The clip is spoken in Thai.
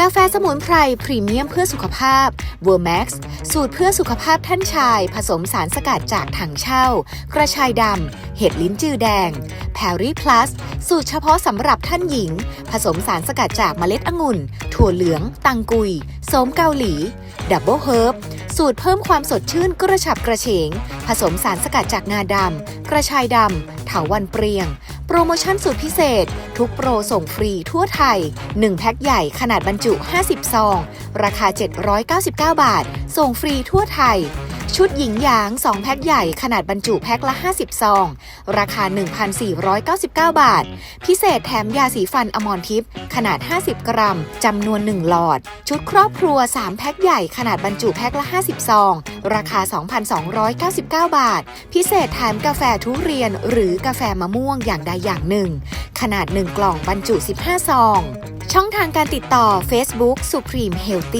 กาแฟสมุนไพรพรีเมียมเพื่อสุขภาพ w o r m a x สูตรเพื่อสุขภาพท่านชาย ผสมสารสกัดจากถังเช่า กระชายดำ เห็ดลิ้นจือแดง p a r i Plus สูตรเฉพาะสำหรับท่านหญิง ผสมสารสกัดจากเมล็ดองุ่น ถั่วเหลือง ตังกุย โสมเกาหลี ดับเบิลเฮิร์บสูตรเพิ่มความสดชื่นกระฉับกระเฉง ผสมสารสกัดจากงาดำ กระชายดำเถาวันเปรียง โปรโมชั่นสุดพิเศษ ทุกโปรส่งฟรีทั่วไทย 1 แพ็คใหญ่ขนาดบรรจุ 50 ซอง ราคา 799 บาท ส่งฟรีทั่วไทย ชุดหญิงหยาง 2 แพ็คใหญ่ขนาดบรรจุแพ็คละ 50 ซอง ราคา 1,499 บาท พิเศษแถมยาสีฟันอมรทิพย์ขนาด 50 กรัมจำนวน 1 หลอด ชุดครอบครัว 3 แพ็คใหญ่ขนาดบรรจุแพ็คละ 50 ซอง ราคา 2,299 บาท พิเศษแถมกาแฟทุเรียน หรือกาแฟมะม่วงอย่างใดอย่างหนึ่ง ขนาด 1 กล่องบรรจุ 15 ซอง ช่องทางการติดต่อ Facebook Supreme Healthy